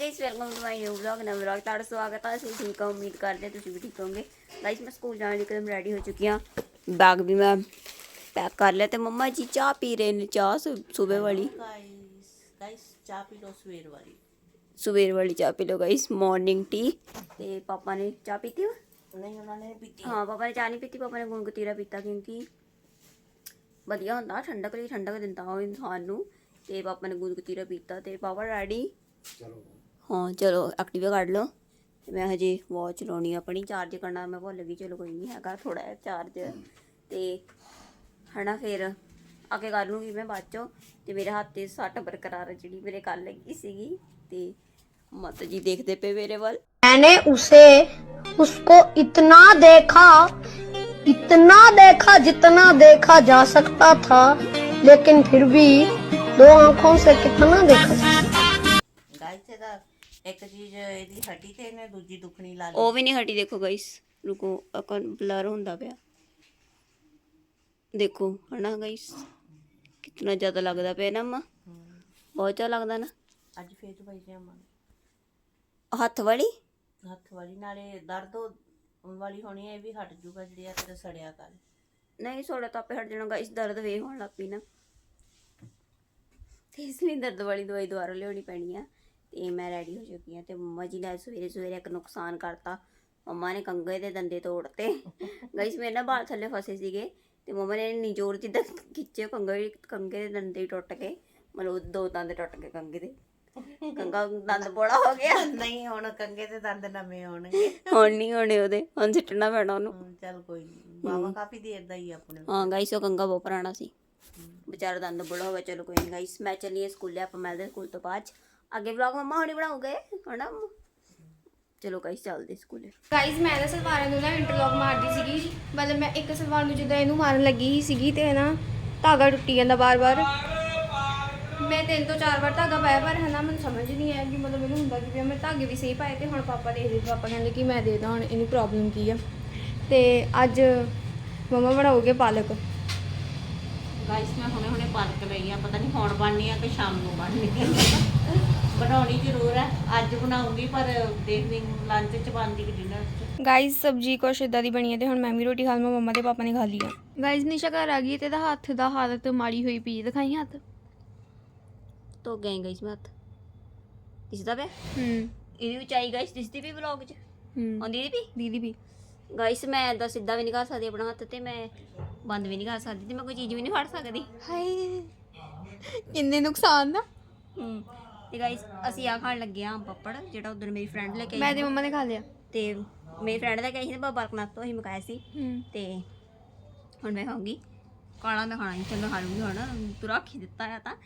Guys welcome to my new vlog ਨਵਾਂ vlog ਤੁਹਾਡਾ ਸਵਾਗਤ ਹੈ ਅਸੀਂ ਠੀਕ ਹਾਂ ਉਮੀਦ ਕਰਦੇ ਹਾਂ ਤੁਸੀਂ ਵੀ ਠੀਕ ਹੋਵੋਗੇ। ਗਾਇਸ ਮੈਂ ਸਕੂਲ ਜਾਣ ਲਈ ਕਦਮ ਰੈਡੀ ਹੋ ਚੁੱਕੀ ਹਾਂ। ਬੈਗ ਵੀ ਮੈਂ ਪੈਕ ਕਰ ਲਿਆ ਤੇ ਮੰਮਾ ਜੀ ਚਾਹ ਪੀ ਰਹੇ ਨੇ ਚਾਹ ਸਵੇਰ ਵਾਲੀ। ਗਾਇਸ ਗਾਇਸ ਚਾਹ ਪੀ ਲਓ ਸਵੇਰ ਵਾਲੀ। ਸਵੇਰ ਵਾਲੀ ਚਾਹ ਪੀ ਲਓ ਗਾਇਸ ਮਾਰਨਿੰਗ ਟੀ ਤੇ ਪਾਪਾ ਨੇ ਚਾਹ ਪੀਤੀ? ਨਹੀਂ ਉਹਨਾਂ ਨੇ ਪੀਤੀ। ਹਾਂ ਪਾਪਾ ਨੇ ਚਾਹ ਨਹੀਂ ਪੀਤੀ ਪਾਪਾ ਨੇ ਗੁੰਗ ਕਤੀਰਾ ਪੀਤਾ ਕਿਉਂਕਿ ਵਧੀਆ ਹੁੰਦਾ ਠੰਡਕ ਲਈ ਠੰਡਕ ਦਿੰਦਾ ਉਹ ਇਨਸਾਨ ਨੂੰ ਤੇ ਪਾਪਾ ਨੇ ਗੁੰਗ ਕਤੀਰਾ ਪੀਤਾ ਤੇ ਪਾਪਾ ਰੈਡੀ ਹਾਂ ਚਲੋ ਐਕਟਿਵਾ ਕੱਢ ਲਓ ਤੇ ਮੈਂ ਹਜੇ ਵਾਚ ਲਾਉਣੀ ਆ ਆਪਣੀ ਚਾਰਜ ਕਰਨਾ ਮੈਂ ਭੁੱਲ ਗਈ ਚਲੋ ਕੋਈ ਨਹੀਂ ਹੈਗਾ ਥੋੜਾ ਜਿਹਾ ਚਾਰਜ ਤੇ ਹਨਾ ਫਿਰ ਅੱਗੇ ਕਰ ਲੂੰਗੀ ਮੈਂ ਬਾਅਦ ਚੋਂ ਤੇ ਮੇਰੇ ਹੱਥ ਤੇ ਸੱਟ ਬਰਕਰਾਰ ਹੈ ਜਿਹੜੀ ਮੇਰੇ ਕੱਲ ਲੱਗੀ ਸੀਗੀ ਤੇ ਮਤ ਜੀ ਦੇਖਦੇ ਪਏ ਮੇਰੇ ਵੱਲ मैंने उसे उसको इतना देखा इतना देखा जितना देखा जा सकता था लेकिन फिर भी दो आंखों से कितना देखा जा सकता ਗਾਇਸ ਇਹਦਾ ਇੱਕ ਚੀਜ਼ ਇਹਦੀ ਹੱਡੀ ਤੇ ਇਹਨੇ ਦੂਜੀ ਦੁਖਣੀ ਲਾ ਲਈ। ਉਹ ਵੀ ਨਹੀਂ ਹਟੀ ਦੇਖੋ ਗਾਇਸ ਰੁਕੋ ਅਕਨ ਬਲਰ ਹੁੰਦਾ ਪਿਆ। ਦੇਖੋ ਹਨਾ ਗਾਇਸ ਕਿੰਨਾ ਜ਼ਿਆਦਾ ਲੱਗਦਾ ਪਿਆ ਨਾ ਅੰਮਾ। ਬਹੁਤ ਜ਼ਿਆਦਾ ਲੱਗਦਾ ਨਾ। ਅੱਜ ਫੇਰ ਤੋਂ ਭਾਈ ਜਾਮਾ ਹੱਥ ਵਾਲੀ? ਹੱਥ ਵਾਲੀ ਨਾਲੇ ਦਰਦ ਹੋ- ਵਾਲੀ ਹੋਣੀ ਹੈ ਇਹ ਵੀ ਹਟ ਜੂਗਾ ਜਿਹੜੀ ਆ ਤੇਰੇ ਸੜਿਆ ਕੱਲ ਨਹੀਂ ਸੋੜਾ ਤਾਂ ਆਪੇ ਹਟ ਜਾਣਾ ਗਾਇਸ ਦਰਦ ਵੇ ਹੋਣ ਲੱਗ ਪਈ ਨਾ। ਤੇ ਇਸ ਲਈ ਦਰਦ ਵਾਲੀ ਦਵਾਈ ਦੁਬਾਰਾ ਲਿਆਉਣੀ ਪੈਣੀ ਆ। ਤੇ ਮੈਂ ਰੈਡੀ ਹੋ ਚੁੱਕੀ ਆ ਤੇ ਮੰਮਾ ਜੀ ਨੇ ਅੱਜ ਸਵੇਰੇ ਸਵੇਰੇ ਇੱਕ ਨੁਕਸਾਨ ਕਰਤਾ। ਮੰਮਾ ਨੇ ਕੰਗੇ ਦੇ ਦੰਦੇ ਤੋੜਤੇ। ਗਾਇਸ ਮੇਰੇ ਨਾ ਬਾਲ ਥੱਲੇ ਫਸੇ ਸੀਗੇ ਤੇ ਮੰਮਾ ਨੇ ਇੰਨੀ ਜ਼ੋਰ ਜਿੱਦਾਂ ਖਿੱਚੇ ਕੰਗੇ ਕੰਗੇ ਦੇ ਦੰਦੇ ਹੀ ਟੁੱਟ ਗਏ। ਮਤਲਬ ਦੋ ਦੰਦ ਟੁੱਟ ਗਏ ਕੰਗੇ ਦੇ। ਕੰਗਾ ਦੰਦ ਬੋੜਾ ਹੋ ਗਿਆ। ਨਹੀਂ ਹੁਣ ਕੰਗੇ ਤੇ ਦੰਦ ਨਵੇਂ ਆਉਣਗੇ ਹੁਣ ਨਹੀਂ ਹੋਣੇ ਉਹਦੇ ਹੁਣ ਸਿੱਟਣਾ ਪੈਣਾ ਉਹਨੂੰ। ਚੱਲ ਕੋਈ ਨਹੀਂ ਬਾਬਾ ਕਾਫੀ ਦੇਰ ਦਾ ਹੀ ਆਪਣੇ ਹਾਂ ਗਾਈਸ ਉਹ ਕੰਗਾ ਬਹੁਤ ਪੁਰਾਣਾ ਸੀ। ਵਿਚਾਰਾ ਦੰਦ ਬੁੜਾ ਹੋ ਗਿਆ ਚਲੋ ਕੋਈ ਨਹੀਂ ਗਾਈਸ ਮੈਂ ਚੱਲੀ ਹਾਂ ਸਕੂਲੇ ਆਪਾਂ ਮਿਲਦੇ ਸਕੂਲ ਤੋਂ ਬਾਅਦ। ਅੱਗੇ ਵਲੌਗ ਮੰਮਾ ਹੁਣੀ ਬਣਾਉਗੇ ਹਨਾ ਚਲੋ ਗਾਈਸ ਚੱਲਦੇ ਸਕੂਲੇ। ਗਾਈਜ਼ ਮੈਂ ਨਾ ਸਲਵਾਰਾਂ ਨੂੰ ਨਾ ਇੰਟਰਲੌਕ ਮਾਰਦੀ ਸੀਗੀ। ਮਤਲਬ ਮੈਂ ਇੱਕ ਸਲਵਾਰ ਨੂੰ ਜਿੱਦਾਂ ਇਹਨੂੰ ਮਾਰਨ ਲੱਗੀ ਸੀਗੀ ਤੇ ਨਾ ਧਾਗਾ ਟੁੱਟੀ ਜਾਂਦਾ ਬਾਰ-ਬਾਰ। ਮੈਂ ਤਿੰਨ ਤੋਂ ਚਾਰ ਵਾਰ ਧਾਗਾ ਪਾਇਆ ਪਰ ਹਨਾ ਮੈਨੂੰ ਸਮਝ ਨਹੀਂ ਆਇਆ ਕਿ ਮਤਲਬ ਇਹਨੂੰ ਹੁੰਦਾ ਕਿ ਵੀ ਮੈਂ ਧਾਗੇ ਵੀ ਸਹੀ ਪਾਏ ਤੇ ਹੁਣ ਪਾਪਾ ਦੇਖਦੇ ਪਾਪਾ ਕਹਿੰਦੇ ਕਿ ਮੈਂ ਦੇ ਦਾਂ ਹੁਣ ਇਹਨੂੰ ਪ੍ਰੋਬਲਮ ਕੀ ਆ। ਤੇ ਅੱਜ ਮਮਾ ਬਣਾਉਗੇ ਪਾਲਕ। ਗਾਇਸ ਮੈਂ ਹੁਣੇ ਹੁਣੇ ਪਾਲਕ ਲਈ ਆ ਪਤਾ ਨਹੀਂ ਹੁਣ ਬਣਨੀ ਆ ਕਿ ਸ਼ਾਮ ਨੂੰ ਬਣਨੀ ਆ। ਬਣਾਉਣੀ ਜ਼ਰੂਰ ਹੈ। ਅੱਜ ਬਣਾਉਂਗੀ ਪਰ ਦੇਖਦੀ ਲੰਚ ਚ ਬਣਦੀ ਕਿ ਡਿਨਰ ਚ। ਗਾਈਜ਼ ਸਬਜੀ ਕੁਛ ਇਦਾਂ ਦੀ ਬਣੀ ਹੈ ਤੇ ਹੁਣ ਮੈਂ ਵੀ ਰੋਟੀ ਖਾ ਲਵਾਂ ਮੰਮਾ ਤੇ ਪਾਪਾ ਨੇ ਖਾ ਲਈ ਆ। ਗਾਈਜ਼ ਨਿਸ਼ਾ ਘਰ ਆ ਗਈ ਤੇ ਇਹਦਾ ਹੱਥ ਦਾ ਹਾਲਤ ਮਾੜੀ ਹੋਈ ਪਈ। ਦਿਖਾਈ ਹੱਥ? ਤੋ ਗਏ ਗਾਈਸ ਮੈਂ ਹੱਥ। ਦਿਸਦਾ ਪਿਆ? ਹੂੰ। ਇਹਦੀ ਉਚਾਈ ਗਾਈਸ ਦਿਸਦੀ ਵੀ ਵਲੌਗ 'ਚ? ਹੂੰ। ਆਉਂਦੀ ਦੀ ਵੀ ਦੀਦੀ ਵੀ। ਗਾਈਸ ਮੈਂ ਏਦਾਂ ਸਿੱਧਾ ਵੀ ਨਹੀਂ ਕਰ ਸਕਦੀ ਆਪਣਾ ਹੱਥ ਤੇ ਮੈਂ ਬੰਦ ਵੀ ਨਹੀਂ ਕਰ ਸਕਦੀ ਤੇ ਮੈਂ ਕੋਈ ਚੀਜ਼ ਵੀ ਨਹੀਂ ਫੜ ਸਕਦੀ। ਹਾਏ। ਕਿੰਨੇ ਨੁਕਸਾਨ ਨਾ। ਹੂੰ। ਤੇ ਗਾਈਸ ਅਸੀਂ ਆ ਖਾਣ ਲੱਗੇ ਆ ਪੱਪੜ ਜਿਹੜਾ ਉਧਰ ਮੇਰੀ ਫਰੈਂਡ ਲੈ ਕੇ ਆਈ ਮੈਂ ਤੇ ਮੰਮਾ ਨੇ ਖਾ ਲਿਆ। ਤੇ ਮੇਰੀ ਫਰੈਂਡ ਦਾ ਕਹੀ ਸੀ ਨਾ ਬਾਬਾ ਬਾਲਕਨਾਥ ਤੋਂ ਹੀ ਮਕਾਇਆ ਸੀ। ਹੂੰ। ਤੇ ਹੁਣ ਮੈਂ ਖਾਊਂਗੀ। ਕਾਲਾ ਮੈਂ ਖਾਣਾ ਨਹੀਂ ਚੰਗਾ ਖਾ ਲੂੰਗੀ ਹੁਣ। ਤੂੰ ਰੱਖ ਹੀ ਦਿੱਤਾ ਆ ਤਾਂ।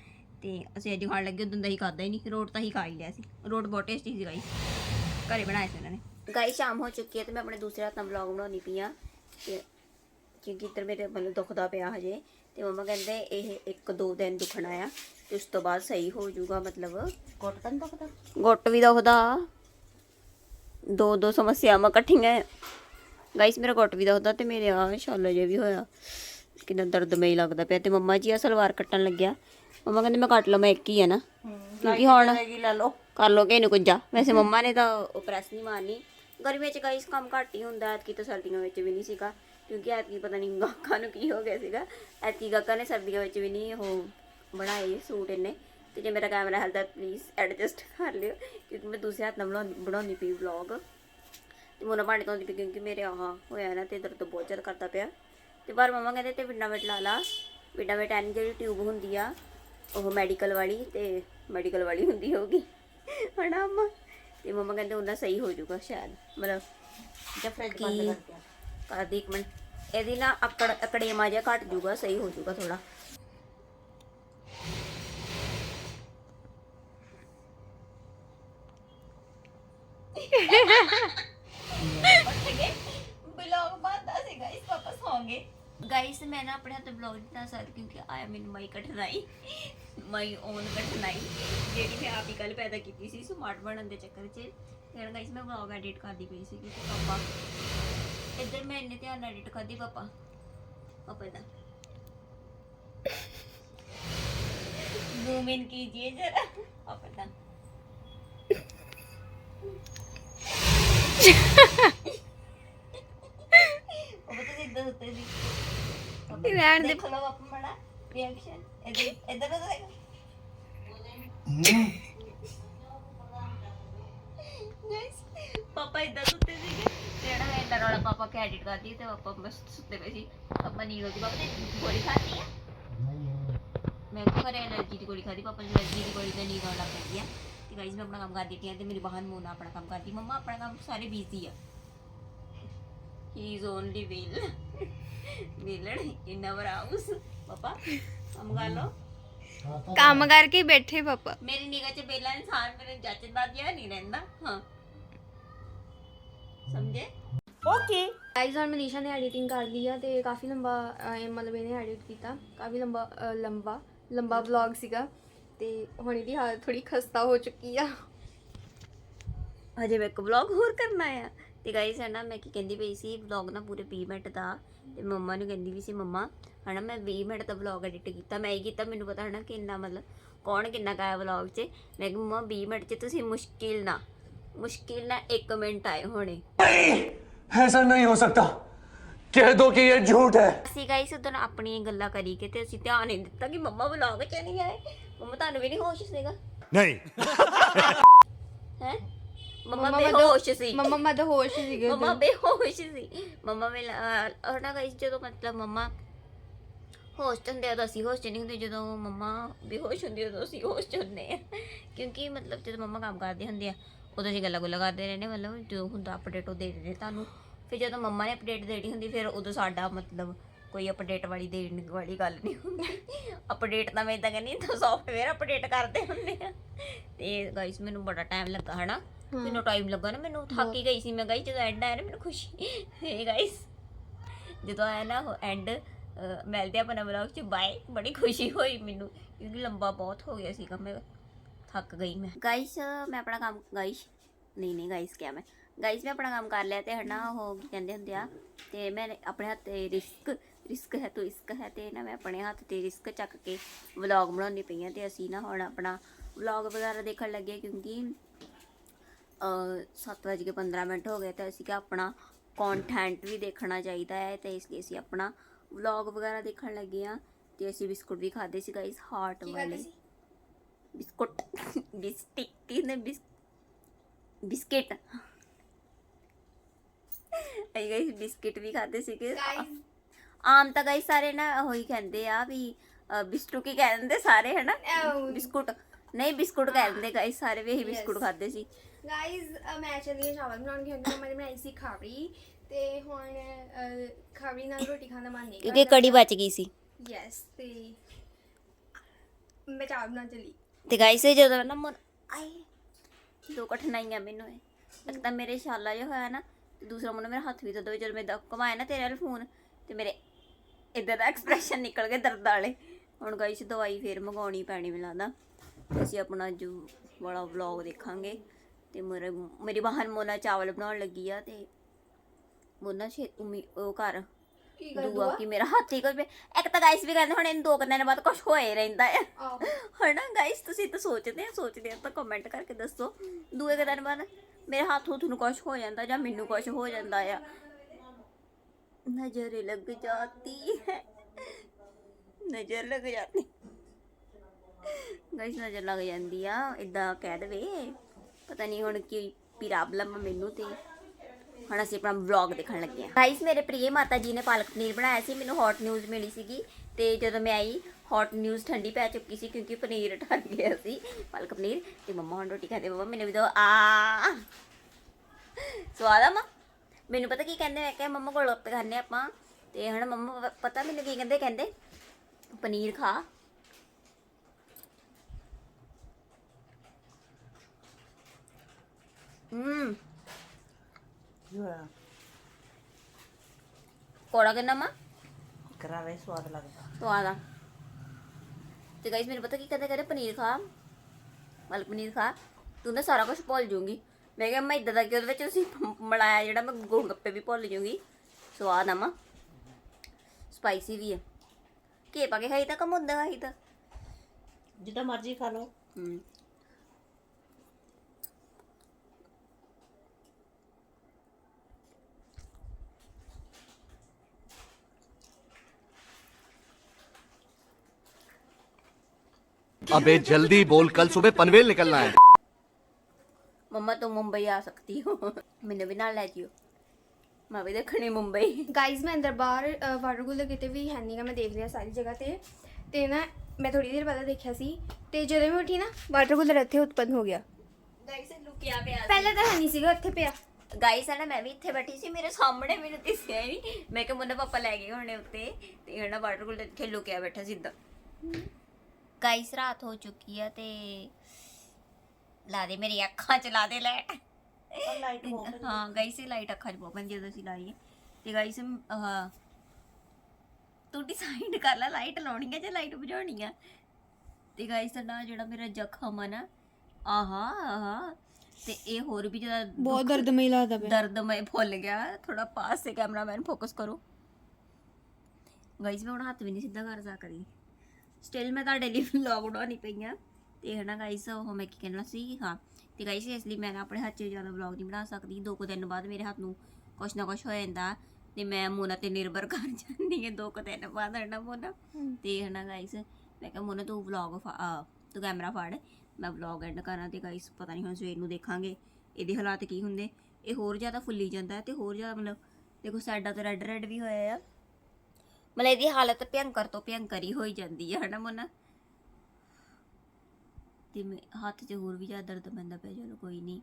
ਤੇ ਅਸੀਂ ਅੱਜ ਖਾਣ ਲੱਗੇ ਉਦੋਂ ਦਾ ਹੀ ਖਾਦਾ ਹੀ ਨਹੀਂ ਰੋਟ ਤਾਂ ਹੀ ਖਾ ਹੀ ਲਿਆ ਸੀ। ਰੋਟ ਬਹੁਤ ਟੇਸਟੀ ਸੀ ਗਾਈਸ ਘਰੇ ਬਣਾਏ ਸੀ ਉਹਨਾਂ ਨੇ। ਗਾਈਸ ਸ਼ਾਮ ਹੋ ਚੁੱਕੀ ਹੈ ਤੇ ਮੈਂ ਆਪਣੇ ਦੂਸਰੇ ਹੱਥ ਨਾਲ ਵਲੌਗ ਬਣਾਉਣੀ ਪਈ ਆ ਤੇ ਕਿਉਂਕਿ ਇੱਧਰ ਮੇਰੇ ਮਨ ਦੁਖਦਾ ਪਿਆ ਹਜੇ ਤੇ ਮੰਮਾ ਕਹਿੰਦੇ ਇਹ ਇੱਕ ਦੋ ਦਿਨ ਦੁਖਣਾ ਆ ਤੇ ਉਸ ਤੋਂ ਬਾਅਦ ਸਹੀ ਹੋ ਜਾਊਗਾ ਮਤਲਬ। ਕੋਟ ਕੰਨ ਦੁਖਦਾ? ਗੁੱਟ ਵੀ ਦੁਖਦਾ। ਦੋ ਦੋ ਸਮੱਸਿਆਵਾਂ ਇਕੱਠੀਆਂ ਗਾਈਸ ਮੇਰਾ ਗੁੱਟ ਵੀ ਦੁਖਦਾ ਤੇ ਮੇਰੇ ਆ ਛਾਲਾ ਜਿਹਾ ਵੀ ਹੋਇਆ। ਕਿੰਨਾ ਦਰਦਮਈ ਲੱਗਦਾ ਪਿਆ ਤੇ ਮੰਮਾ ਜੀ ਆ ਸਲਵਾਰ ਕੱਟਣ ਲੱਗਿਆ। ਮੰਮਾ ਕਹਿੰਦੇ ਮੈਂ ਕੱਟ ਲਵਾਂ ਇੱਕ ਹੀ ਹੈ ਨਾ। ਕਿਉਂਕਿ ਹੁਣ ਕੀ ਲੈ ਲਓ। ਕਰ ਲੋ ਕਿ ਇਹਨੂੰ ਕੁਝਾ ਵੈਸੇ ਮੰਮਾ ਨੇ ਤਾਂ ਉਹ ਪ੍ਰੈਸ ਨਹੀਂ ਮਾਰਨੀ। ਗਰਮੀਆਂ ਚ ਗਾਈਸ ਕੰਮ ਘੱਟ ਹੀ ਹੁੰਦਾ ਐਤਕੀ ਤਾਂ ਸਰਦੀਆਂ ਵਿੱਚ ਵੀ ਨਹੀਂ ਸੀਗਾ। ਕਿਉਂਕਿ ਐਤਕੀ ਪਤਾ ਨਹੀਂ ਗਾਕਾਂ ਨੂੰ ਕੀ ਹੋ ਗਿਆ ਸੀਗਾ। ਐਤਕੀ ਗਾਕਾਂ ਨੇ ਸਰਦੀਆਂ ਵਿੱਚ ਵੀ ਨਹੀਂ ਉਹ ਬਣਾਏ ਸੂਟ ਇੰਨੇ। ਤੇ ਜੇ ਮੇਰਾ ਕੈਮਰਾ ਹਲਦਾ ਪਲੀਜ਼ ਐਡਜਸਟ ਕਰ ਲਿਓ ਕਿਉਂਕਿ ਮੈਂ ਦੂਸਰੇ ਹੱਥ ਨਾਲ ਬਣਾਉਂ- ਬਣਾਉਂਦੀ ਪਈ ਵਲੌਗ ਤੇ ਮੋਨਾ ਭਾਂਡੇ ਧੋਂਦੀ ਪਈ ਕਿਉਂਕਿ ਮੇਰੇ ਆਹ ਹੋਇਆ ਨਾ ਤੇ ਦਰਦ ਬਹੁਤ ਜ਼ਿਆਦਾ ਕਰਦਾ ਪਿਆ। ਤੇ ਪਰ ਮਮਾ ਕਹਿੰਦੇ ਤੇ ਵਿਡਾਵੇਟ ਲਾ ਲਾ। ਵਿਡਾਵੇਟ ਐਨ ਜਿਹੜੀ ਟਿਊਬ ਹੁੰਦੀ ਆ ਉਹ ਮੈਡੀਕਲ ਵਾਲੀ ਤੇ ਮੈਡੀਕਲ ਵਾਲੀ ਹੁੰਦੀ ਹੋਗੀ ਹਨਾ ਅੰਮਾ ਤੇ ਮਮਾ ਕਹਿੰਦੇ ਉਹਨਾਂ ਸਹੀ ਹੋ ਜਾਊਗਾ ਸ਼ਾਇਦ। ਮਤਲਬ ਜਾਂ ਫ੍ਰਿਜ ਕੀ ਬੰਦ ਕਰਕੇ ਆ। ਕਰਦੀ ਇੱਕ ਮਿੰਟ। ਇਹਦੀ ਨਾ ਅਕੜ ਅਕੜੇਮਾ ਜਿਹਾ ਘਟ ਜਾਊਗਾ ਸਹੀ ਹੋ ਜਾਊਗਾ ਥੋੜਾ ਬਲੌਗ ਬੰਦਾ ਸੀ ਗਾਇਸ ਵਾਪਸ ਹੋਣਗੇ ਗਾਇਸ ਮੈਂ ਨਾ ਆਪਣੇ ਹੱਥ ਬਲੌਗ ਦਿੱਤਾ ਸਰ ਕਿਉਂਕਿ ਆਇਆ ਮੈਨੂੰ ਮਾਈ ਕਠਨਾਈ ਮਾਈ ਓਨ ਕਠਨਾਈ ਜਿਹੜੀ ਮੈਂ ਆਪ ਹੀ ਕੱਲ ਪੈਦਾ ਕੀਤੀ ਸੀ ਸਮਾਰਟ ਬਣਨ ਦੇ ਚੱਕਰ 'ਚ। ਫਿਰ ਗਾਇਸ ਮੈਂ ਬਲੌਗ ਐਡਿਟ ਕਰਦੀ ਪਈ ਸੀ ਕਿ ਪਾਪਾ ਇੱਧਰ ਮੈਂ ਇੰਨੇ ਧਿਆਨ ਨਾਲ ਐਡਿਟ ਕਰਦੀ ਪਾਪਾ। ਪਾਪਾ ਦਾ ਜ਼ੂਮ ਇਨ ਕੀਜੀਏ ਜਰਾ। ਪਾਪਾ ਦਾ ਉਹ ਤਾਂ ਸਿੱਧਾ ਸੁੱਤੇ ਸੀ। ਪਾਪਾ, ਰਹਿਣ ਦੇ। ਦੇਖੋ ਪਾਪਾ ਮੜਾ ਰਿਐਕਸ਼ਨ ਇੱਧਰ ਇੱਧਰ ਨੂੰ ਦੇਖੋ। ਗਾਇਸ ਪਾਪਾ ਇੱਧਰ ਜਿਹੜਾ ਮੈਂ ਇੰਨਾ ਰੌਲਾ ਪਾਪਾ ਕੇ ਐਡਿਟ ਕਰਦੀ ਤੇ ਪਾਪਾ ਬਸ ਸੁੱਤੇ ਪਏ ਸੀ। ਪਾਪਾ ਨੀਂਦ ਆਉਂਦੀ ਪਾਪਾ ਨੇ ਗੋਲੀ ਖਾਧੀ ਆ? ਮੈਂ ਕਿਹਾ ਘਰੇ ਐਲਰਜੀ ਦੀ ਗੋਲੀ ਖਾਧੀ? ਪਾਪਾ ਨੇ ਐਲਰਜੀ ਦੀ ਗੋਲੀ ਤੇ ਨੀਂਦ ਆਉਣ ਲੱਗ ਆ। ਤੇ ਮੈਂ ਆਪਣਾ ਕੰਮ ਕਰਦੀ ਪਈ ਆ ਤੇ ਮੇਰੀ ਬਹਨ ਮੋਨਾ ਆਪਣਾ ਕੰਮ ਕਰਦੀ। ਮੰਮਾ ਆਪਣਾ ਕੰਮ ਸਾਰੇ ਬੀਜ਼ੀ ਆ। He is only will wild in our house ਪਾਪਾ ਕੰਮ ਕਰ ਲਓ। ਕੰਮ ਕਰਕੇ ਹੀ ਬੈਠੇ ਪਾਪਾ। ਮੇਰੀ ਨਿਗਾਹ 'ਚ ਬੇਲਾ ਇਨਸਾਨ ਮੇਰੇ ਜੱਜਦਾ ਜਿਹਾ ਨਹੀਂ ਰਹਿੰਦਾ। ਹਾਂ। ਸਮਝੇ? ਓਕੇ ਗਾਈਜ਼ ਹੁਣ ਮਨੀਸ਼ਾ ਨੇ ਐਡੀਟਿੰਗ ਕਰ ਲਈ ਆ ਤੇ ਕਾਫੀ ਲੰਬਾ ਅਹ, ਇਹ ਮਤਲਬ ਇਹਨੇ ਐਡਿਟ ਕੀਤਾ। ਕਾਫੀ ਲੰਬਾ ਅਹ, ਲੰਬਾ ਲੰਬਾ ਵਲੌਗ ਸੀਗਾ। ਤੇ ਹੁਣ ਇਹਦੀ ਹਾਲਤ ਥੋੜੀ ਖਸਤਾ ਹੋ ਚੁੱਕੀ ਆ। ਹਜੇ ਮੈਂ ਇੱਕ ਵਲੌਗ ਹੋਰ ਕਰਨਾ ਆ। ਤੇ ਗਾਈਸ ਹੈ ਨਾ ਮੈਂ ਕੀ ਕਹਿੰਦੀ ਪਈ ਸੀ ਵਲੌਗ ਨਾ ਪੂਰੇ 20 ਮਿੰਟ ਦਾ। ਤੇ ਮੰਮਾ ਨੂੰ ਕਹਿੰਦੀ ਵੀ ਸੀ ਮੰਮਾ ਹਨਾ ਮੈਂ 20 ਮਿੰਟ ਦਾ ਵਲੌਗ ਐਡਿਟ ਕੀਤਾ। ਮੈਂ ਇਹ ਕੀਤਾ ਮੈਨੂੰ ਪਤਾ ਹਨਾ ਕਿੰਨਾ ਮਤਲਬ ਕੌਣ ਕਿੰਨਾ ਕਾਇਆ ਵਲੌਗ 'ਚ। ਮੈਂ ਕਿ ਮੰਮਾ 20 ਮਿੰਟ 'ਚ ਤੁਸੀਂ ਮੁਸ਼ਕਿਲ ਨਾ ਮੁਸ਼ਕਿਲ ਨਾ 1 ਮਿੰਟ ਆਏ ਹੋਣੇ। ऐसा नहीं हो सकता कह दो कि ये झूठ है ਅਸੀਂ ਗਾਈਸ ਉਦੋਂ ਆਪਣੀਆਂ ਹੀ ਗੱਲਾਂ ਕਰੀ ਕੇ ਤੇ ਅਸੀਂ ਧਿਆਨ ਨਹੀਂ ਦਿੱਤਾ ਕਿ ਮੰਮਾ ਵਲੌਗ 'ਚ ਨਹੀਂ ਆਏ ਮੰਮਾ ਤੁਹਾਨੂੰ ਵੀ ਨਹੀਂ ਹੋਸ਼ ਸੀਗਾ नहीं ਹੈ ਮੰਮਾ ਮੰਮਾ ਬੇਹੋਸ਼ ਸੀ ਮੰਮਾ ਮਦ ਹੋਸ਼ ਸੀਗੇ ਮੰਮਾ ਉਦੋਂ। ਬੇਹੋਸ਼ ਸੀ ਮੰਮਾ ਮੇ ਔਰ ਨਾ ਗਾਇਸ ਜਦੋਂ ਮਤਲਬ ਮੰਮਾ ਹੋਸ਼ 'ਚ ਹੁੰਦੇ ਆ ਤਾਂ ਅਸੀਂ ਹੋਸ਼ 'ਚ ਨਹੀਂ ਹੁੰਦੇ ਜਦੋਂ ਮੰਮਾ ਬੇਹੋਸ਼ ਹੁੰਦੀ ਆ ਉਦੋਂ ਅਸੀਂ ਹੋਸ਼ 'ਚ ਹੁੰਦੇ ਆ ਕਿਉਂਕਿ ਮਤਲਬ ਜਦੋਂ ਮੰਮਾ ਕੰਮ ਕਰਦੇ ਹੁੰਦੇ ਆ ਉਦੋਂ ਅਸੀਂ ਗੱਲਾਂ ਗੁੱਲਾਂ ਕਰਦੇ ਰਹਿੰਦੇ ਮਤਲਬ ਜੋ ਹੁੰਦਾ ਅਪਡੇਟ ਉਹ ਦੇ ਦਿੰਦੇ ਤੁਹਾਨੂੰ ਫਿਰ ਜਦੋਂ ਮੰਮਾ ਨੇ ਅਪਡੇਟ ਦੇਣੀ ਹੁੰਦੀ ਫਿਰ ਉਦੋਂ ਸਾਡਾ ਮਤਲਬ ਕੋਈ ਅਪਡੇਟ ਵਾਲੀ ਦੇਣ ਵਾਲੀ ਗੱਲ ਨਹੀਂ ਹੁੰਦੀ। ਅਪਡੇਟ ਤਾਂ ਮੈਂ ਇਦਾਂ ਕਹਿੰਦੀ ਤਾਂ ਸੌਫਟਵੇਅਰ ਅਪਡੇਟ ਕਰਦੇ ਹੁੰਦੇ ਆ। ਤੇ ਗਾਇਸ ਮੈਨੂੰ ਬੜਾ ਟਾਈਮ ਲੱਗਾ ਹਨਾ? ਮੈਨੂੰ ਟਾਈਮ ਲੱਗਾ ਨਾ ਮੈਨੂੰ ਥੱਕ ਹੀ ਗਈ ਸੀ ਮੈਂ ਗਾਇਸ ਜਦੋਂ ਐਂਡ ਆਇਆ ਨਾ ਮੈਨੂੰ ਖੁਸ਼ੀ। ਹੈ ਗਾਇਸ ਜਦੋਂ ਆਇਆ ਨਾ ਐਂਡ ਮਿਲਦੇ ਆਪਾਂ ਨਵੇਂ ਵਲੌਗ ਚ ਬਾਏ ਬੜੀ ਖੁਸ਼ੀ ਹੋਈ ਮੈਨੂੰ ਕਿਉਂਕਿ ਲੰਬਾ ਬਹੁਤ ਹੋ ਗਿਆ ਸੀਗਾ ਮੈਂ ਥੱਕ ਗਈ ਮੈਂ। ਗਾਇਸ ਮੈਂ ਆਪਣਾ ਕੰਮ ਗਾਇਸ ਨਹੀਂ ਨਹੀਂ ਗਾਇਸ ਕਿਹਾ ਮੈਂ। ਗਾਇਸ ਮੈਂ ਆਪਣਾ ਕੰਮ ਕਰ ਲਿਆ ਤੇ ਹਨਾ ਉਹ ਕੀ ਕਹਿੰਦੇ ਹੁੰਦੇ ਆ ਤੇ ਮੈਂ ਆਪਣੇ ਹੱਥ ਤੇ ਰਿਸਕ ਰਿਸਕ ਹੈ ਤੋ ਇਸਕ ਹੈ ਤੇ ਨਾ ਮੈਂ ਆਪਣੇ ਹੱਥ ਤੇ ਰਿਸਕ ਚੱਕ ਕੇ ਵਲੌਗ ਬਣਾਉਣੀ ਪਈਆਂ ਤੇ ਅਸੀਂ ਨਾ ਹੁਣ ਆਪਣਾ ਵਲੌਗ ਵਗੈਰਾ ਦੇਖਣ ਲੱਗੇ ਕਿਉਂਕਿ ਸੱਤ ਵਜੇ ਕੇ 15 ਮਿੰਟ ਹੋ ਗਏ ਤੇ ਅਸੀਂ ਕਿ ਆਪਣਾ ਕੰਟੈਂਟ ਵੀ ਦੇਖਣਾ ਚਾਹੀਦਾ ਹੈ ਤੇ ਇਸ ਲਈ ਅਸੀਂ ਆਪਣਾ ਵਲੌਗ ਵਗੈਰਾ ਦੇਖਣ ਲੱਗੇ ਆ ਤੇ ਅਸੀਂ ਬਿਸਕੁਟ ਵੀ ਖਾਦੇ ਸੀ ਗਾਇਸ ਹਾਰਟ ਵਾਲੇ। ਬਿਸਕੁਟ ਬਿਸਟਿਕ ਨੇ ਬਿਸ ਬਿਸਕਿਟ। ਆਈ ਗਾਇਸ ਬਿਸਕਿਟ ਵੀ ਖਾਦੇ ਸੀਗੇ। Guys, ਆਮ ਤਾਂ ਗਾਇਸ ਸਾਰੇ ਨਾ ਉਹੀ ਕਹਿੰਦੇ ਆ ਵੀ ਅ, ਬਿਸਟੂ ਕੀ ਕਹਿ ਦਿੰਦੇ ਸਾਰੇ ਹਨਾ। ਬਿਸਕੁਟ। ਨਹੀਂ ਬਿਸਕੁਟ ਕਹਿ ਦਿੰਦੇ ਗਾਇਸ ਸਾਰੇ ਵੀ ਇਹੀ ਬਿਸਕੁਟ ਖਾਦੇ ਸੀ। ਗਾਈਜ਼ ਮੈਂ ਚੱਲੀ ਹਾਂ ਚਾਵਲ ਬਣਾਉਣ ਕਿਉਂਕਿ ਮੰਮਾ ਨੇ ਬਣਾਈ ਸੀ ਖਾਵੜੀ ਤੇ ਹੁਣ ਅਹ, ਖਾਵੜੀ ਨਾਲ ਰੋਟੀ ਖਾਣ ਦਾ ਮਨ ਨਹੀਂ ਕਿਉਂਕਿ ਕੜੀ ਬਚ ਗਈ ਸੀ। ਯੈਸ ਤੇ ਮੈਂ ਚਾਵਲ ਬਣਾ ਚੱਲੀ। ਤੇ ਗਾਇਸ ਜਦੋਂ ਨਾ ਮਨ ਆਏ ਦੋ ਕਠਿਨਾਈਆਂ ਮੈਨੂੰ ਇੱਕ ਤਾਂ ਮੇਰੇ ਛਾਲਾ ਜਿਹਾ ਹੋਇਆ ਨਾ ਤੇ ਦੂਸਰਾ ਮੈਨੂੰ ਮੇਰਾ ਹੱਥ ਵੀ ਹੋਇਆ ਜਦੋਂ ਮੈਂ ਦ ਘਮਾਇਆ ਨਾ ਤੇਰੇ ਵਾਲੇ ਫੋਨ ਤੇ ਮੇਰੇ ਇਦਾਂ ਦਾ ਐਕਸਪ੍ਰੈਸ਼ਨ ਨਿਕਲ ਗਏ ਦਰਦ ਵਾਲੇ। ਹੁਣ ਗਾਇਸ ਦਵਾਈ ਫੇਰ ਮੰਗਾਉਣੀ ਪੈਣੀ ਤੇ ਅਸੀਂ ਆਪਣਾ ਜੋ ਵਾਲਾ ਵਲੌਗ ਦੇਖਾਂਗੇ ਤੇ ਮੇਰੇ ਮੇਰੀ ਬਹਨ ਮੋਨਾ ਚਾਵਲ ਬਣਾਉਣ ਲੱਗੀ ਆ ਤੇ ਮੋਨਾ ਛੇ ਉਮੀ ਉਹ ਘਰ ਕੀ ਦੂਆ ਕਿ ਮੇਰਾ ਹੱਥ ਹੀ ਕੋਈ ਇੱਕ ਤਾਂ ਗਾਇਸ ਵੀ ਕਹਿੰਦੇ ਹੁਣ ਇਹਨੂੰ ਦੋ ਕੁ ਦਿਨ ਬਾਅਦ ਕੁਝ ਹੋਏ ਰਹਿੰਦਾ ਆਹੋ। ਹਣਾ ਗਾਇਸ ਤੁਸੀਂ ਤਾਂ ਸੋਚਦੇ ਆ ਸੋਚਦੇ ਆ ਤਾਂ ਕਮੈਂਟ ਕਰਕੇ ਦੱਸੋ। ਦੂਏ ਕੁ ਦਿਨ ਬਾਅਦ ਮੇਰੇ ਹੱਥ ਹੁੱਥ ਨੂੰ ਕੁਝ ਹੋ ਜਾਂਦਾ ਜਾਂ ਮੈਨੂੰ ਕੁਝ ਹੋ ਜਾਂਦਾ ਆ। ਨਜ਼ਰ ਲੱਗ ਜਾਤੀ ਹੈ। ਨਜ਼ਰ ਲੱਗ ਜਾਤੀ ਗਾਇਸ ਨਜ਼ਰ ਲੱਗ ਜਾਂਦੀ ਆ ਇਦਾਂ ਕਹਿ ਦੇਵੇ। ਪਤਾ ਨਹੀਂ ਹੁਣ ਕੀ ਪ੍ਰੋਬਲਮ ਮੈਨੂੰ ਤੇ। ਹੁਣ ਅਸੀਂ ਆਪਣਾ ਵਲੌਗ ਦੇਖਣ ਲੱਗੇ ਹਾਂ ਗਾਇਸ ਮੇਰੇ ਪ੍ਰਿਯ ਮਾਤਾ ਜੀ ਨੇ ਪਾਲਕ ਪਨੀਰ ਬਣਾਇਆ ਸੀ, ਮੈਨੂੰ ਹੌਟ ਨਿਊਜ਼ ਮਿਲੀ ਸੀਗੀ ਤੇ ਜਦੋਂ ਮੈਂ ਆਈ ਹੌਟ ਨਿਊਜ਼ ਠੰਡੀ ਪੈ ਚੁੱਕੀ ਸੀ ਕਿਉਂਕਿ ਪਨੀਰ ਠਰ ਗਿਆ ਸੀ। ਪਾਲਕ ਪਨੀਰ ਤੇ ਮੰਮਾ ਹੁਣ ਰੋਟੀ ਖਾਂਦੇ ਮੰਮਾ ਮੈਨੂੰ ਵੀ ਦੋ ਆ। ਸਵਾਦ ਆ ਮਾਂ ਮੈਨੂੰ ਪਤਾ ਕੀ ਕਹਿੰਦੇ ਮੈਂ ਕਿਹਾ ਮੰਮਾ ਕੋਲ ਗੱਪੇ ਖਾਣੇ ਆਪਾਂ। ਤੇ ਹੁਣ ਮੰਮਾ ਪਤਾ ਮੈਨੂੰ ਕੀ ਕਹਿੰਦੇ ਕਹਿੰਦੇ ਪਨੀਰ ਖਾ। ਹੂੰ। ਕੋੜਾ ਕਿੰਨਾ ਮਾਂ ਕਰਾਵੇ ਸਵਾਦ ਲੱਗਦਾ। ਸਵਾਦ ਆ। ਤੇ ਗਾਇਸ ਮੈਨੂੰ ਪਤਾ ਕੀ ਕਹਿੰਦੇ ਕਹਿੰਦੇ ਪਨੀਰ ਖਾ। ਮਲ ਪਨੀਰ ਖਾ। ਤੂੰ ਨਾ ਸਾਰਾ ਕੁਝ ਭੁੱਲ ਜੂਗੀ ਮੈਂ ਕਿਹਾ ਮੈਂ ਇਦਾਂ ਦਾ ਕਿ ਉਹਦੇ ਵਿੱਚ ਤੁਸੀਂ ਮਲਾਇਆ ਜਿਹੜਾ ਮੈਂ ਗੋਲ ਗੱਪੇ ਵੀ ਭੁੱਲ ਜੂਗੀ ਸਵਾਦ ਆ ਮਾਂ। ਸਪਾਈਸੀ ਵੀ ਆ। ਕੀ ਪਾ ਕੇ ਖਾਈ ਤਾਂ ਕਮ ਹੁੰਦਾ ਖਾਈ ਤਾਂ। ਜਿੱਦਾਂ ਮਰਜ਼ੀ ਖਾ ਲਓ। ਹੂੰ। अबे जल्दी बोल कल सुबह पनवेल निकलना है ਮੰਮਾ ਤੂੰ ਮੁੰਬਈ ਆ ਸਕਤੀ ਹੋ ਮੈਨੂੰ ਵੀ ਨਾਲ ਲੈ ਜਿਓ ਮੈਂ ਵੀ ਦੇਖਣੀ ਮੁੰਬਈ ਗਾਈਜ਼ ਮੈਂ ਅੰਦਰ ਬਾਹਰ ਵਾਟਰ ਕੂਲਰ ਕਿਤੇ ਵੀ ਹੈ ਨਹੀਂਗਾ ਮੈਂ ਦੇਖ ਲਿਆ ਸਾਰੀ ਜਗ੍ਹਾ ਤੇ ਤੇ ਨਾ ਮੈਂ ਥੋੜੀ ਦੇਰ ਪਹਿਲਾਂ ਦੇਖਿਆ ਸੀ ਤੇ ਜਦੋਂ ਮੈਂ ਉੱਠੀ ਨਾ ਵਾਟਰ ਕੂਲਰ ਇੱਥੇ ਉਤਪੰਨ ਹੋ ਗਿਆ ਗਾਈਸ ਲੁਕਿਆ ਪਿਆ ਪਹਿਲਾਂ ਤਾਂ ਹੈ ਨਹੀਂ ਸੀਗਾ ਇੱਥੇ ਪਿਆ ਗਾਈਸ ਹੈ ਨਾ ਮੈਂ ਵੀ ਇੱਥੇ ਬੈਠੀ ਸੀ ਮੇਰੇ ਸਾਹਮਣੇ ਮੈਨੂੰ ਦਿਸਿਆ ਹੀ ਨਹੀਂ ਮੈਂ ਕਿਹਾ ਮੁੰਡਾ ਪਾਪਾ ਲੈ ਗਏ ਹੋਣੇ ਉੱਤੇ ਤੇ ਇਹਨਾਂ ਵਾਟਰ ਕੂਲਰ ਇੱਥੇ ਲੁਕਿਆ ਬੈਠਾ ਸਿੱਧਾ ਗਾਈਸ ਰਾਤ ਹੋ ਚੁੱਕੀ ਆ ਤੇ ਲਾ ਦੇ ਮੇਰੀ ਅੱਖਾਂ ਚ ਲਾ ਦੇ ਲਾਈਟ ਲਾਈਟ ਬਹੁਤ ਹਾਂ ਗਾਈਸ ਇਹ ਲਾਈਟ ਅੱਖਾਂ 'ਚ ਬਹੁਤ ਪੈਂਦੀ ਜਦੋਂ ਅਸੀਂ ਲਾਈਏ। ਤੇ ਗਾਈਸ ਆਹ ਤੂੰ ਡਿਸਾਈਡ ਕਰ ਲੈ ਲਾਈਟ ਲਾਉਣੀ ਹੈ ਜਾਂ ਲਾਈਟ ਬੁਝਾਉਣੀ ਆ? ਤੇ ਗਾਈਸ ਸਾਡਾ ਜਿਹੜਾ ਮੇਰਾ ਜ਼ਖਮ ਆ ਨਾ ਆਹਾ ਆਹਾ ਤੇ ਇਹ ਹੋਰ ਵੀ ਜ਼ਿਆਦਾ ਬਹੁਤ ਦਰਦਮਈ ਲੱਗਦਾ ਪਿਆ। ਦਰਦ ਮੈਂ ਭੁੱਲ ਗਿਆ। ਥੋੜਾ ਪਾਸ ਸੇ ਕੈਮਰਾਮੈਨ ਫੋਕਸ ਕਰੋ। ਗਾਈਸ ਮੈਂ ਹੁਣ ਹੱਥ ਵੀ ਨਹੀਂ ਸਿੱਧਾ ਕਰ ਸਕਦੀ। ਸਟਿਲ ਮੈਂ ਤੁਹਾਡੇ ਲਈ ਵਲੌਗ ਬਣਾਉਣੀ ਪਈਆਂ ਤੇ ਹਨਾ ਗਾਈਸ ਉਹ ਮੈਂ ਕੀ ਕਹਿਣਾ ਸੀ ਹਾਂ। ਤੇ ਗਾਈਸ ਇਸ ਲਈ ਮੈਂ ਆਪਣੇ ਹੱਥ 'ਚ ਜ਼ਿਆਦਾ ਵਲੌਗ ਨਹੀਂ ਬਣਾ ਸਕਦੀ। ਦੋ ਕੁ ਦਿਨ ਬਾਅਦ ਮੇਰੇ ਹੱਥ ਨੂੰ ਕੁਛ ਨਾ ਕੁਛ ਹੋ ਜਾਂਦਾ। ਤੇ ਮੈਂ ਮੋਨਾ ਤੇ ਨਿਰਭਰ ਕਰ ਜਾਂਦੀ ਹਾਂ ਦੋ ਕੁ ਦਿਨ ਬਾਅਦ ਹਨਾ ਮੋਨਾ। ਤੇ ਹਨਾ ਗਾਈਸ ਮੈਂ ਕਿਹਾ ਮੋਨਾ ਤੂੰ ਵਲੌਗ ਤੂੰ ਕੈਮਰਾ ਫੜ। ਮੈਂ ਵਲੌਗ ਐਂਡ ਕਰਾਂ ਤੇ ਗਾਈਸ ਪਤਾ ਨਹੀਂ ਹੁਣ ਸਵੇਰ ਨੂੰ ਦੇਖਾਂਗੇ। ਇਹਦੇ ਹਾਲਾਤ ਕੀ ਹੁੰਦੇ। ਇਹ ਹੋਰ ਜ਼ਿਆਦਾ ਫੁੱਲੀ ਜਾਂਦਾ ਤੇ ਹੋਰ ਜ਼ਿਆਦਾ ਮਤਲਬ ਦੇਖੋ ਸਾਈਡਾਂ ਤੇ ਰੈੱਡ ਰੈੱਡ ਵੀ ਹੋਇਆ ਆ। ਮਤਲਬ ਇਹਦੀ ਹਾਲਤ ਭਿਅੰਕਰ ਤੋਂ ਭਿਅੰਕਰ ਹੀ ਹੋਈ ਜਾਂਦੀ ਹੈ ਹਨਾ ਮੋਨਾ? ਤੇ ਮੇ, ਹੱਥ 'ਚ ਹੋਰ ਵੀ ਜ਼ਿਆਦਾ ਦਰਦ ਪੈਂਦਾ ਪਿਆ, ਚਲੋ ਕੋਈ ਨਹੀਂ।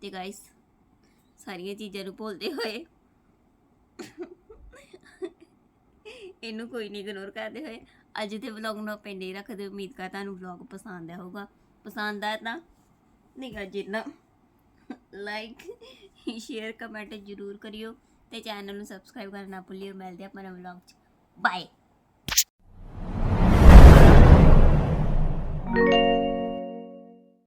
ਤੇ ਗਾਇਸ ਸਾਰੀਆਂ ਚੀਜ਼ਾਂ ਨੂੰ ਭੁੱਲਦੇ ਹੋਏ, ਇਹਨੂੰ ਕੋਈ ਨਹੀਂ ਇਗਨੋਰ ਕਰਦੇ ਹੋਏ, ਅੱਜ ਦੇ ਵਲੌਗ ਨੂੰ ਆਪਾਂ ਇੰਨੇ ਰੱਖਦੇ ਉਮੀਦ ਕਰ ਤੁਹਾਨੂੰ ਵਲੌਗ ਪਸੰਦ ਆਇਆ ਹੋਊਗਾ। ਪਸੰਦ ਆਇਆ ਤਾਂ ਨਿਗਾ ਜਿੰਨਾ ਲਾਈਕ ਸ਼ੇਅਰ ਕਮੈਂਟ ਜ਼ਰੂਰ ਕਰਿਓ ਤੇ ਚੈਨਲ ਨੂੰ ਸਬਸਕ੍ਰਾਈਬ ਕਰਨਾ ਨਾ ਭੁੱਲਿਓ। ਮਿਲਦੇ ਆਪਾਂ ਨਵੇਂ ਵਲੌਗ 'ਚ। ਬਾਏ